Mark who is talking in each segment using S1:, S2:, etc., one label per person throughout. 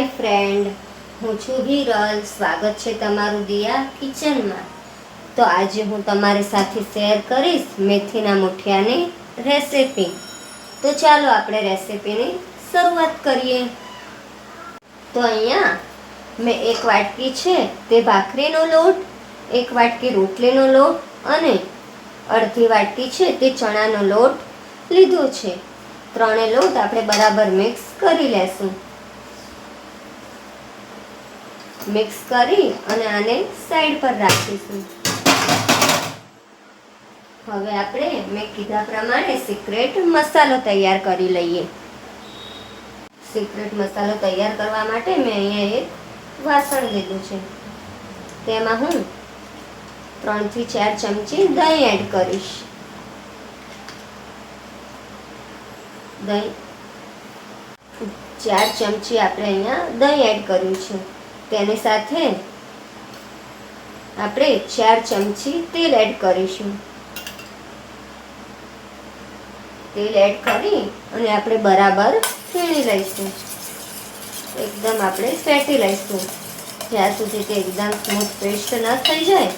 S1: હાય friend, હું છું હિરલ. સ્વાગત છે તમારું દિયા કિચનમાં. તો આજે હું તમારી સાથે શેર કરીશ મેથીના મુઠિયાની રેસિપી. તો ચાલો આપણે રેસિપીની શરૂઆત કરીએ. તો અહીંયા મેં એક વાટકી છે તે ભાખરીનો લોટ, એક વાટકી રોટલીનો લોટ અને અડધી વાટકી છે તે ચણાનો લોટ લીધો છે. ત્રણે લોટ આપણે બરાબર મિક્સ કરી લેશું. મિક્સ કરી અને આને સાઈડ પર રાખીશું. હવે આપણે મેં કીધા પ્રમાણે સિક્રેટ મસાલો તૈયાર કરી લઈએ. સિક્રેટ મસાલો તૈયાર કરવા માટે મેં અહીંયા એક વાસણ લીધું છે. તેમાં હું ત્રણથી ચાર ચમચી દહીં એડ કરીશ. દહીં ચાર ચમચી આપણે અહીંયા દહીં એડ કર્યું છે. તેની સાથે આપણે ચાર ચમચી તેલ એડ કરીશું. તેલ એડ કરી અને આપણે બરાબર ફેણી લઈશું. એકદમ આપણે ફેટી લઈશું. જ્યાં સુધી તે એકદમ સ્મૂથ પેસ્ટ ન થઈ જાય,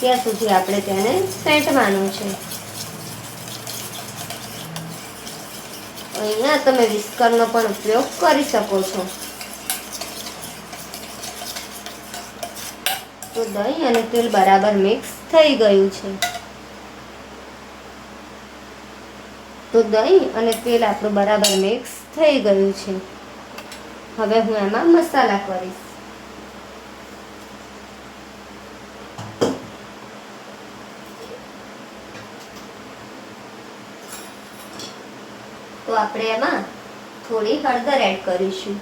S1: ત્યાં સુધી આપણે તેને ફેંટવાનું છે. અહીંયા તમે વિસ્કરનો પણ ઉપયોગ કરી શકો છો. તો દહીં અને તેલ બરાબર મિક્સ થઈ ગયું છે. તો દહીં અને તેલ આપણું બરાબર મિક્સ થઈ ગયું છે. હવે હું એમાં મસાલા કરીશ. તો આપણે એમાં થોડી હળદર એડ કરીશું.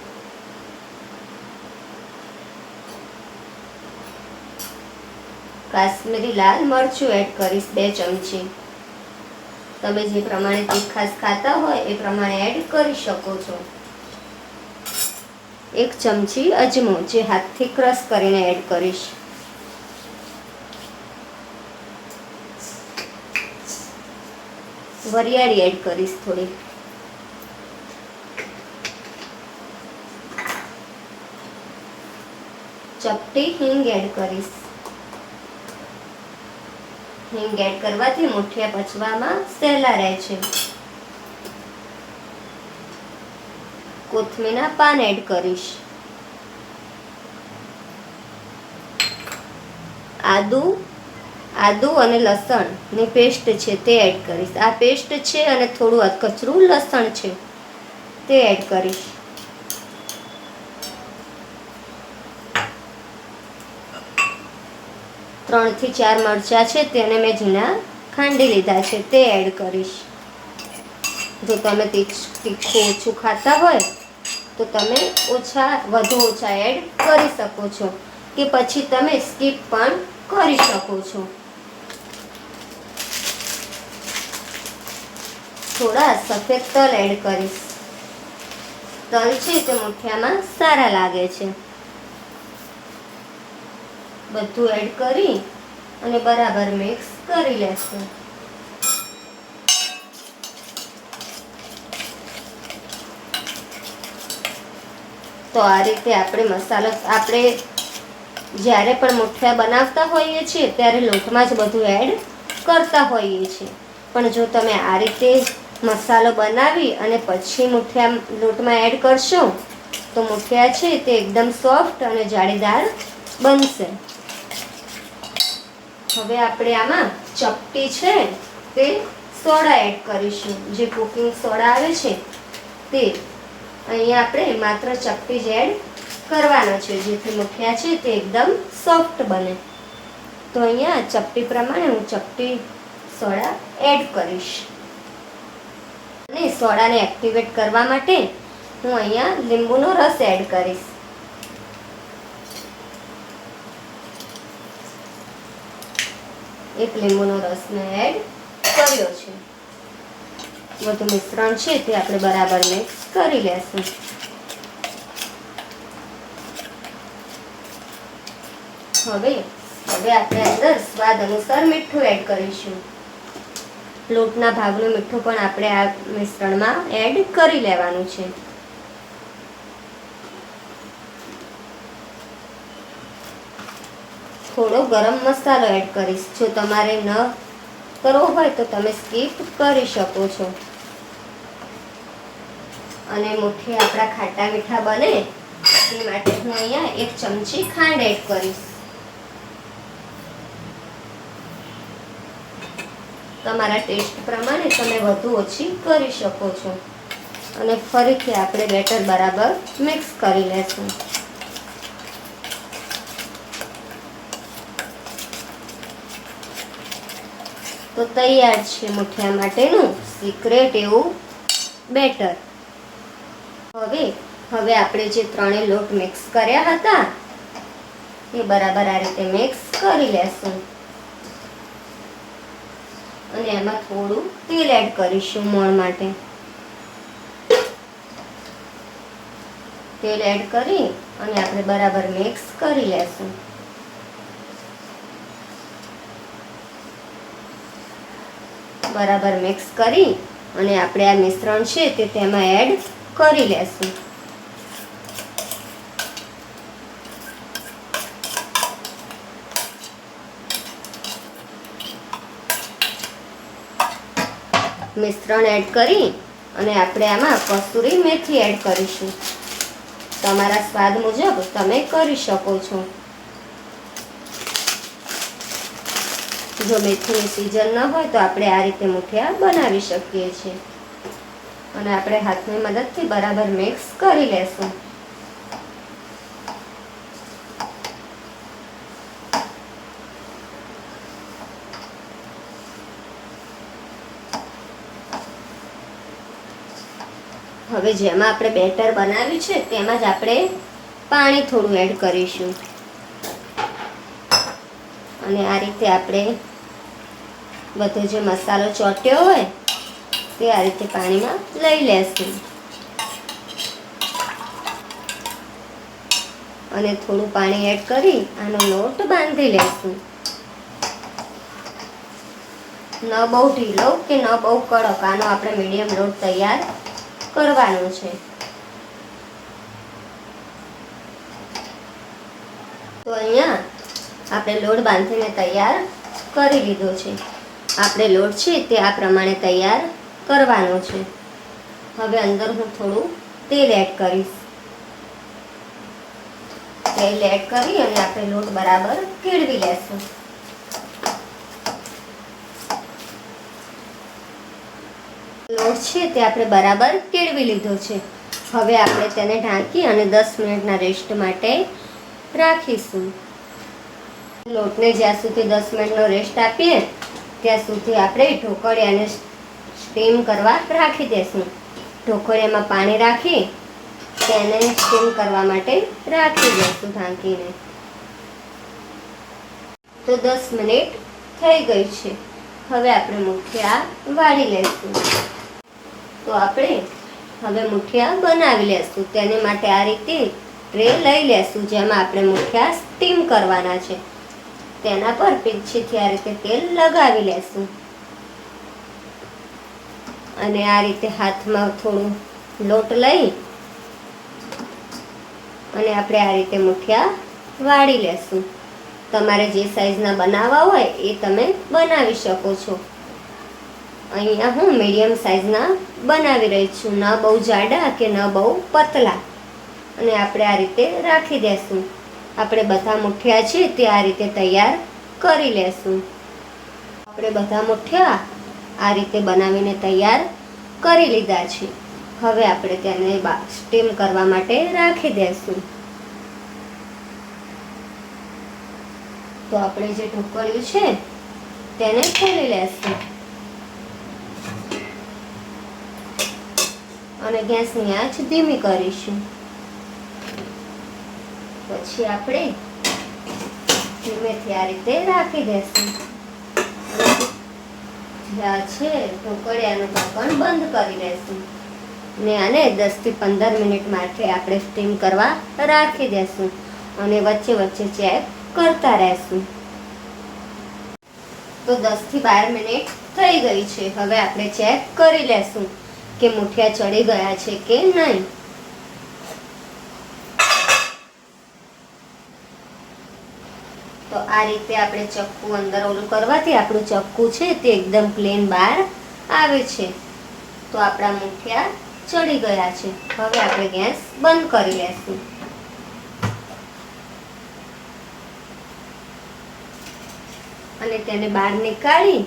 S1: કાશ્મીરી લાલ મરચું એડ કરીશ, બે ચમચી. તમે જે પ્રમાણે તીખાસ ખાતા હોય એ પ્રમાણે એડ કરી શકો છો. એક ચમચી અજમો, જે હાથથી ક્રશ કરીને એડ કરીશ. વરિયાળી એડ કરીશ થોડી ચપટી હિંગ એડ કરીશ. હિંગ એડ કરવાથી મુઠિયા પચવામાં સહેલા રહે છે. કોથમીના પાન એડ કરીશ. આદુ આદુ અને લસણની પેસ્ટ છે તે એડ કરીશ. આ પેસ્ટ છે અને થોડું અધકચરું લસણ છે તે એડ કરીશ. ત્રણથી ચાર મરચાં છે, તેને મેં ઝીણા ખાંડી લીધા છે. તે એડ કરીશ. જો તમે તીખ ઓછું ખાતા હોય, તો તમે ઓછા, વધુ ઓછા એડ કરી શકો છો. કે પછી તમે સ્કીપ પણ કરી શકો છો. થોડા સફેદ તલ એડ કરીશ. તલ છે તે મુઠિયામાં સારા લાગે છે. બધું એડ કરી અને બરાબર મિક્સ કરી લેશું. તો આ રીતે આપણે મસાલો, આપણે જ્યારે પણ મુઠિયા બનાવતા હોઈએ છીએ, ત્યારે લોટમાં જ બધું એડ કરતા હોઈએ છીએ. પણ જો તમે આ રીતે મસાલો બનાવી અને પછી મુઠિયા લોટમાં એડ કરશો, તો મુઠિયા છે તે એકદમ સોફ્ટ અને જાળીદાર બનશે. હવે આપણે આમાં ચપટી છે તે સોડા એડ કરીશું. જે કુકિંગ સોડા આવે છે તે અહીંયા આપણે માત્ર ચપટી જ એડ કરવાનો છે. જેથી મુઠિયા છે તે એકદમ સોફ્ટ બને. તો અહીંયા ચપટી પ્રમાણે હું ચપટી સોડા એડ કરીશ. અને સોડાને એક્ટિવેટ કરવા માટે હું અહીંયા લીંબુનો રસ એડ કરીશ. એક લીંબુનો રસને એડ કર્યો છે. બધું મિશ્રણ છે તે આપણે બરાબર મિક્સ કરી લેશું. હવે હવે આપણે અંદર સ્વાદ અનુસાર મીઠું એડ કરીશું. લોટના ભાગનું મીઠું પણ આપણે આ મિશ્રણમાં એડ કરી લેવાનું છે. થોડો ગરમ મસાલો એડ કરીશ. જો તમારે ન કરવો હોય તો તમે સ્કીપ કરી શકો છો. અને મુઠ્ઠી આપણા ખાટા મીઠા બને. એ માટે હું અહીંયા એક ચમચી ખાંડ એડ કરીશ. તમારા ટેસ્ટ પ્રમાણે તમે વધુ ઓછી કરી શકો છો. અને ફરીથી આપણે બેટર બરાબર મિક્સ કરી લેશું. તો તૈયાર છે મુઠિયા માટેનું સિક્રેટ એવું બેટર હવે હવે આપણે જે ત્રણેય લોટ મિક્સ કર્યા હતા, એ બરાબર આ રીતે મિક્સ કરી લેશું. અને એમાં થોડું તેલ એડ કરીશું મોણ માટે. તેલ એડ કરી અને આપણે બરાબર મિક્સ કરી લેશું. બરાબર મિક્સ કરી અને આપણે આ મિશ્રણ છે તે તેમાં એડ કરી લેશું. મિશ્રણ એડ કરી અને આપણે આમાં કસૂરી મેથી એડ કરીશું. તમારા સ્વાદ મુજબ તમે કરી શકો છો. જો મેથીની સિઝન ન હોય તો આપણે આ રીતે મુઠિયા બનાવી શકીએ છીએ. અને આપણે હાથની મદદથી બરાબર મિક્સ કરી લેશું. હવે જેમાં આપણે બેટર બનાવ્યું છે તેમાં જ આપણે પાણી થોડું એડ કરીશું. અને આ રીતે આપણે બધો જે મસાલો ચોટ્યો હોય તે આ રીતે પાણીમાં લઈ લેશું. અને થોડું પાણી એડ કરી આનો લોટ બાંધી લેશું. ન બહુ ઢીલો કે ન બહુ કડક, આનો આપણે મીડિયમ લોટ તૈયાર કરવાનો છે. તો અહીંયા આપણે લોટ બાંધીને તૈયાર કરી લીધો છે. આપણે લોટ છે તે આ પ્રમાણે તૈયાર કરવાનો છે. હવે અંદર હું થોડું તેલ એડ કરીશ. તેલ એડ કરી અને આપણે લોટ બરાબર કેળવી લેશું. લોટ છે તે આપણે બરાબર કેળવી લીધો છે. હવે આપણે તેને ઢાંકી અને દસ મિનિટના રેસ્ટ માટે રાખીશું. લોટને જ્યાં સુધી દસ મિનિટનો રેસ્ટ આપીએ, ત્યાં સુધી આપણે ઢોકળિયાને સ્ટીમ કરવા રાખી દઈશું ઢોકળિયામાં પાણી રાખી, તેને સ્ટીમ કરવા માટે રાખી દઈશું ઢાંકીને. તો દસ મિનિટ થઈ ગઈ છે. હવે આપણે મુઠિયા વાળી લઈશું તો આપણે હવે મુઠિયા બનાવી લેશું. તેને માટે આ રીતે ટ્રે લઈ લેશું, જેમાં આપણે મુઠિયા સ્ટીમ કરવાના છે. તેના પર પીછીથી આ રીતે તેલ લગાવી લેશું. અને આ રીતે હાથમાં થોડું લોટ લઈ અને આપણે આ રીતે મુઠિયા વાળી લેશું. તમારે જે સાઈઝના બનાવવા હોય એ તમે બનાવી શકો છો. અહીંયા હું મીડિયમ સાઈઝના બનાવી રહી છું. ન બહુ જાડા કે ન બહુ પતલા. અને આપણે આ રીતે રાખી દેશું. આપણે બધા મુઠિયા છે તે આ રીતે તૈયાર કરી લેશું. આપણે બધા મુઠિયા આ રીતે બનાવીને તૈયાર કરી લીધા છે. હવે આપણે તેને સ્ટીમ કરવા માટે રાખી દેશું. તો આપણે જે ઢોકળ્યું છે તેને ખોલી લેશું. અને ગેસની આંચ ધીમી કરીશું. પછી આપણે ધીમેથી આ રીતે રાખી દેશું જ્યાં છે ઢોકળિયાનું ઢાંકણ બંધ કરી દેશું ને આને દસથી પંદર મિનિટ માટે આપણે સ્ટીમ કરવા રાખી દેશું અને વચ્ચે વચ્ચે ચેક કરતા રહેશું. તો દસથી બાર મિનિટ થઈ ગઈ છે. હવે આપણે ચેક કરી લેશું કે મુઠિયા ચડી ગયા છે કે નહીં તો આ રીતે આપણે ચક્કુ અંદર ઓલું કરવાથી આપણું ચક્કુ છે તે એકદમ પ્લેન બહાર આવે છે. તો આપણા મુઠિયા ચડી ગયા છે. હવે આપણે ગેસ બંધ કરી લેશું. અને તેને બહાર નીકાળી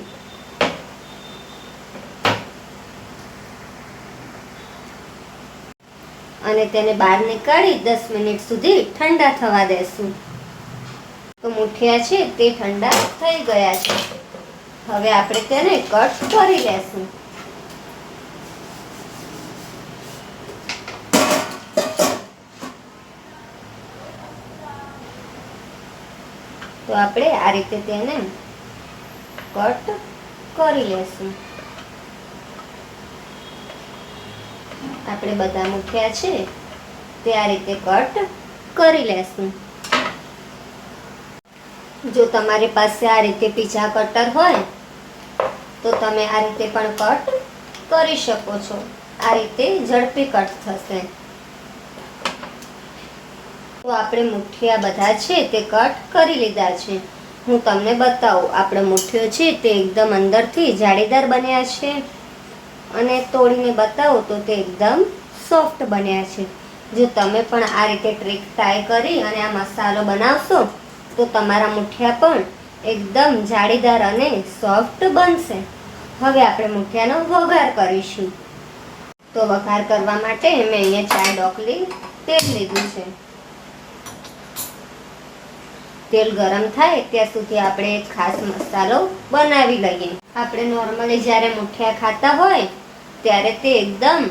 S1: અને તેને બહાર નીકાળી દસ મિનિટ સુધી ઠંડા થવા દેશું. તો મુઠિયા છે તે ઠંડા થઈ ગયા છે. હવે આપણે તેને કટ કરી લેશું. તો આપણે આ રીતે તેને કટ કરી લેશું. આપણે બધા મુઠિયા છે તે આ રીતે કટ કરી લેશું. જો તમારી પાસે આ રીતે પીઝા કટર હોય, તો તમે આ રીતે પણ કટ કરી શકો છો. આ રીતે ઝડપી કટ થશે. તો આપણે મુઠિયા બધા છે તે કટ કરી લીધા છે. હું તમને બતાવું, આપણે મુઠ્ઠીઓ છે તે એકદમ અંદરથી જાળીદાર બન્યા છે. અને તોડીને બતાવું તો તે એકદમ સોફ્ટ બન્યા છે. જો તમે પણ આ રીતે ટ્રીક ટ્રાય કરી અને આ મસાલો બનાવશો તો તમારા મુઠિયા પણ એકદમ જાળીદાર અને સોફ્ટ બનશે. હવે આપણે મુઠિયાનો વઘાર કરીશું. તો વઘાર કરવા માટે મેં અહીંયા ચાર ડોકલી તેલ લીધું છે. તેલ ગરમ થાય ત્યાં સુધી આપણે એક ખાસ મસાલો બનાવી લઈએ. આપણે નોર્મલી જ્યારે મુઠિયા ખાતા હોય, ત્યારે તે એકદમ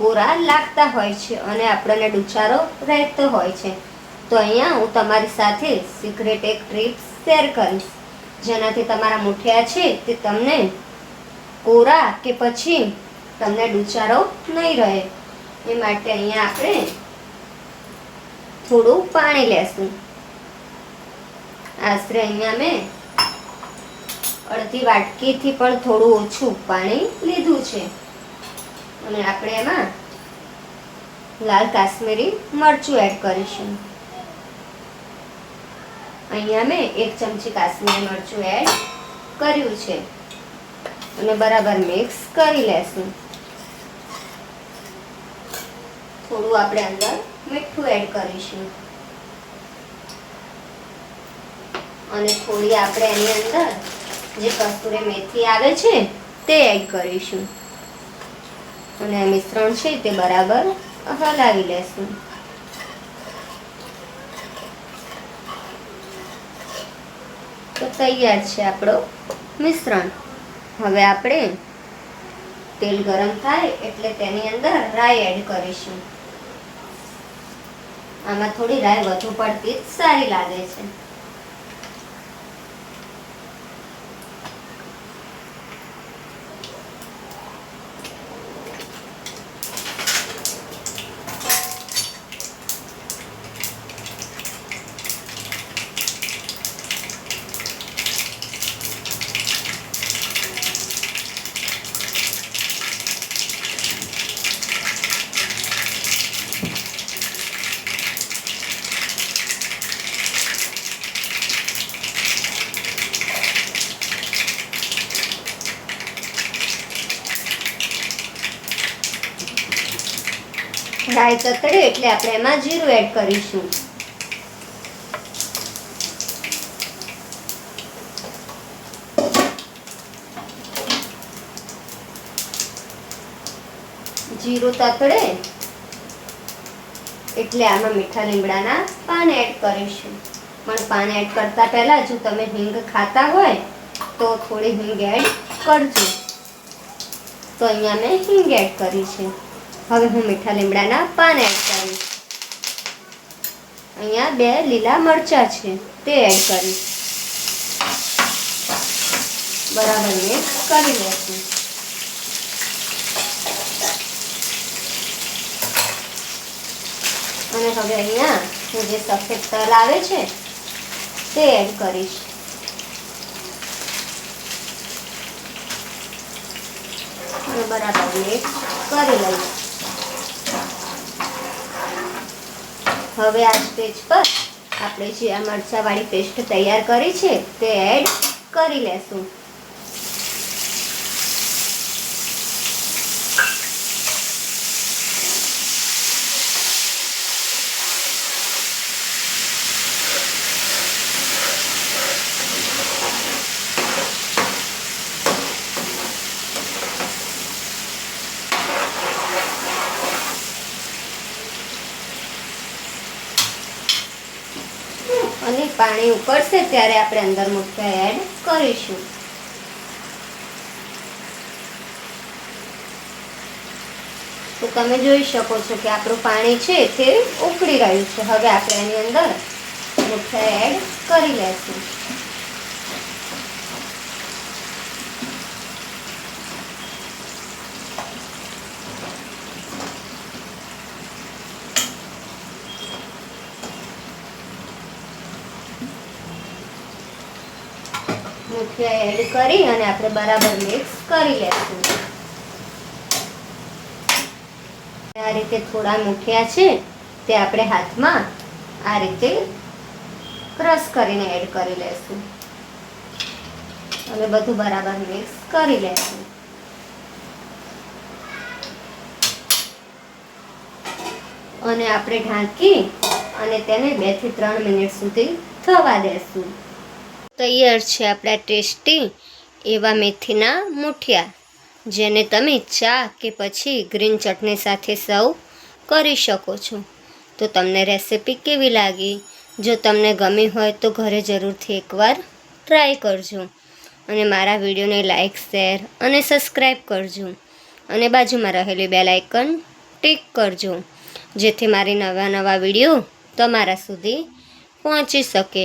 S1: કોરા લાગતા હોય છે અને આપણને ડુચારો રહેતો હોય છે. તો અહીંયા હું તમારી સાથે સિક્રેટ એક ટ્રીપ શેર કરીશ. જેનાથી તમારા મુઠિયા છે તે તમને કોરા કે પછી તમને ડુચારો નહીં રહે. એ માટે અહીંયા આપણે થોડું પાણી લેશું. આશરે અહીંયા મેં અડધી વાટકીથી પણ થોડું ઓછું પાણી લીધું છે. અને આપણે એમાં લાલ કાશ્મીરી મરચું એડ કરીશું. અહીંયા મેં એક ચમચી કાશ્મીરી મરચું એડ કર્યું છે. અને બરાબર મિક્સ કરી લેશું. થોડું આપણે અંદર મીઠું એડ કરીશું. અને થોડી આપણે એની અંદર જે કસ્તુરી મેથી આવે છે, તે એડ કરીશું. અને આ મિશ્રણ છે તે બરાબર હલાવી લેશું. તો તૈયાર છે આપણો મિશ્રણ. હવે આપણે તેલ ગરમ થાય એટલે તેની અંદર રાઈ એડ કરીશું. આમાં થોડી રાઈ વધુ પડતી સારી લાગે છે. રાઈ તતડે એટલે આપણે એમાં જીરું એડ કરીશું. જીરું તતડે એટલે આમાં મીઠા લીમડાના પાન એડ કરીશું. પણ પાન એડ કરતા પહેલા જો તમે હિંગ ખાતા હોય તો થોડી હિંગ એડ કરજો. તો અહીંયા મેં હિંગ એડ કરી છે. હવે હું મીઠા લીમડાના પાન એડ કરીશ. અહીંયા બે લીલા મરચા છે, તે એડ કરીશ. બરાબર મિક્સ કરી લેશું. અને હવે અહીંયા હું જે સફેદ તલ આવે છે, તે એડ કરીશ. બરાબર મિક્સ કરી લઈશ. હવે આ સ્ટેજ પર આપણે જે આ મરચાંવાળી પેસ્ટ તૈયાર કરી છે તે એડ કરી લેશું અને પાણી ઉકળશે ત્યારે આપણે અંદર મુઠિયા એડ કરીશું. તો તમે જોઈ શકો છો કે આપણું પાણી છે તે ઉકળી રહ્યું છે. હવે આપણે એની અંદર મુઠ્ઠા એડ કરી લેશું મુઠિયા એડ કરી અને આપણે બરાબર મિક્સ કરી લેશું. આ રીતે થોડા મૂઠિયા છે, તે આપણે હાથમાં આ રીતે ક્રશ કરીને એડ કરી લેશું. અને બધું બરાબર મિક્સ કરી લેશું. અને આપણે ઢાંકી અને તેને બેથી ત્રણ મિનિટ સુધી થવા દેશું. તૈયાર છે આપણા ટેસ્ટી એવા મેથીના મૂઠિયા, જેને તમે ચા કે પછી ગ્રીન ચટણી સાથે સર્વ કરી શકો છો. તો તમને રેસિપી કેવી લાગી? જો તમને ગમી હોય તો ઘરે જરૂરથી એકવાર ટ્રાય કરજો. અને મારા વિડીયોને લાઇક શેર અને સબસ્ક્રાઈબ કરજો. અને બાજુમાં રહેલી બેલ આઇકન ટિક કરજો, જેથી મારી નવા નવા વીડિયો તમારા સુધી પહોંચી શકે.